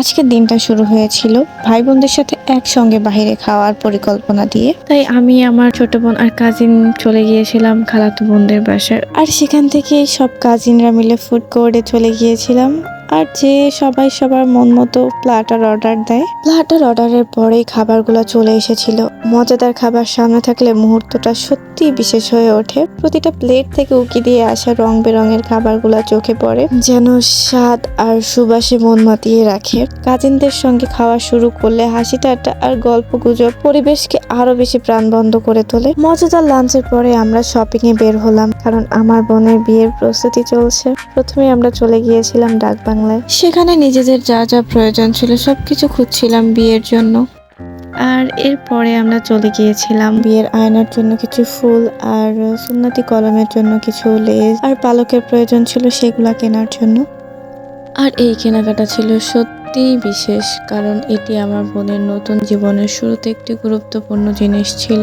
আজকের দিনটা শুরু হয়েছিল ভাই বোনদের সাথে একসঙ্গে বাহিরে খাওয়ার পরিকল্পনা দিয়ে। তাই আমি আমার ছোট বোন আর কাজিন চলে গিয়েছিলাম খালাতো বোনদের বাসায়। আর সেখান থেকে সব কাজিনরা মিলে ফুড কোর্টে চলে গিয়েছিলাম। আর যে সবাই সবার মন মতো প্লাটার অর্ডার দেয়, প্লাটার অর্ডারের পরেই খাবারগুলো চলে এসেছিল। মজাদার খাবার সামনে থাকলে মুহূর্তটা সত্যি বিশেষ হয়ে ওঠে। প্রতিটা প্লেট থেকে উকি দিয়ে আসা রং বেরঙের খাবারগুলো চোখে পড়ে, যেন স্বাদ আর সুবাসে মন মাতিয়ে রাখে। কাজিনদের সঙ্গে খাওয়া শুরু করলে হাসি ঠাট্টা আর গল্প গুজব পরিবেশকে আরও বেশি প্রাণবন্ধ করে তোলে। মজাদার লাঞ্চের পরে আমরা শপিং এ বের হলাম, কারণ আমার বোনের বিয়ের প্রস্তুতি চলছে। প্রথমে আমরা চলে গিয়েছিলাম ডাক বাংলায়। সেখানে নিজেদের যা যা প্রয়োজন ছিল সব কিছু খুঁজছিলাম বিয়ের জন্য। আর এরপরে আমরা চলে গিয়েছিলাম। বিয়ের আয়নার জন্য কিছু ফুল আর সুন্নতি কলমের জন্য কিছু লেজ আর পালকের প্রয়োজন ছিল সেগুলা কেনার জন্য। আর এই কেনাকাটা ছিল সত্যিই বিশেষ কারণ এটি আমার বোনের নতুন জীবনের শুরুতে একটি গুরুত্বপূর্ণ জিনিস ছিল।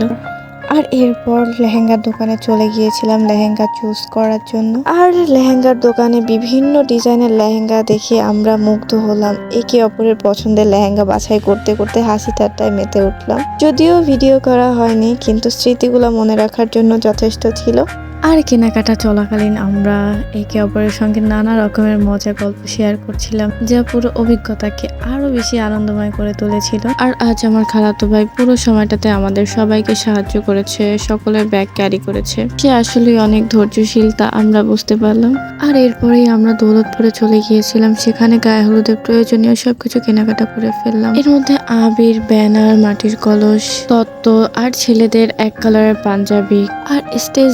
আর এরপর লেহেঙ্গার দোকানে চলে গিয়েছিলাম লেহেঙ্গা চুজ করার জন্য। আর লেহেঙ্গার দোকানে বিভিন্ন ডিজাইনের লেহেঙ্গা দেখে আমরা মুগ্ধ হলাম। একে অপরের পছন্দের লেহেঙ্গা বাছাই করতে করতে হাসি ঠাট্টায় মেতে উঠলাম। যদিও ভিডিও করা হয়নি, কিন্তু স্মৃতিগুলো মনে রাখার জন্য যথেষ্ট ছিল। আর কেনাকাটা চলাকালীন আমরা একে অপরের সঙ্গে নানা রকমের মজা গল্প শেয়ার করছিলাম, যা পুরো অভিজ্ঞতাকে আরও বেশি আনন্দময় করে তুলেছিল। আর আজ আমার খালাতো ভাই পুরো সময়টাতে আমাদের সবাইকে সাহায্য করেছে, সকলের ব্যাগ ক্যারি করেছে। সে আসলে অনেক ধৈর্যশীল তা আমরা বুঝতে পারলাম। আর এরপরেই আমরা দৌলতপুরে চলে গিয়েছিলাম, সেখানে গায়ে হলুদের প্রয়োজনীয় সবকিছু কেনাকাটা করে ফেললাম। এর মধ্যে আবির, ব্যানার, মাটির কলস, তত্ত্ব আর ছেলেদের এক কালারের পাঞ্জাবি আর স্টেজ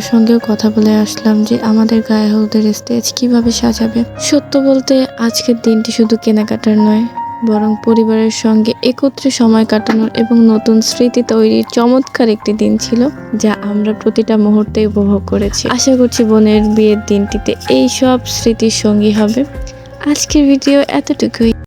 ডেকোরেটরের সঙ্গেও কথা বলে আসলাম যে আমাদের গায়ে হলুদের স্টেজ কীভাবে সাজাবে। সত্য বলতে আজকের দিনটি শুধু কেনাকাটার নয়, বরং পরিবারের সঙ্গে একত্রে সময় কাটানোর এবং নতুন স্মৃতি তৈরির চমৎকার একটি দিন ছিল, যা আমরা প্রতিটা মুহূর্তে উপভোগ করেছি। আশা করছি বোনের বিয়ের দিনটিতে এই সব স্মৃতির সঙ্গী হবে। আজকের ভিডিও এতটুকুই।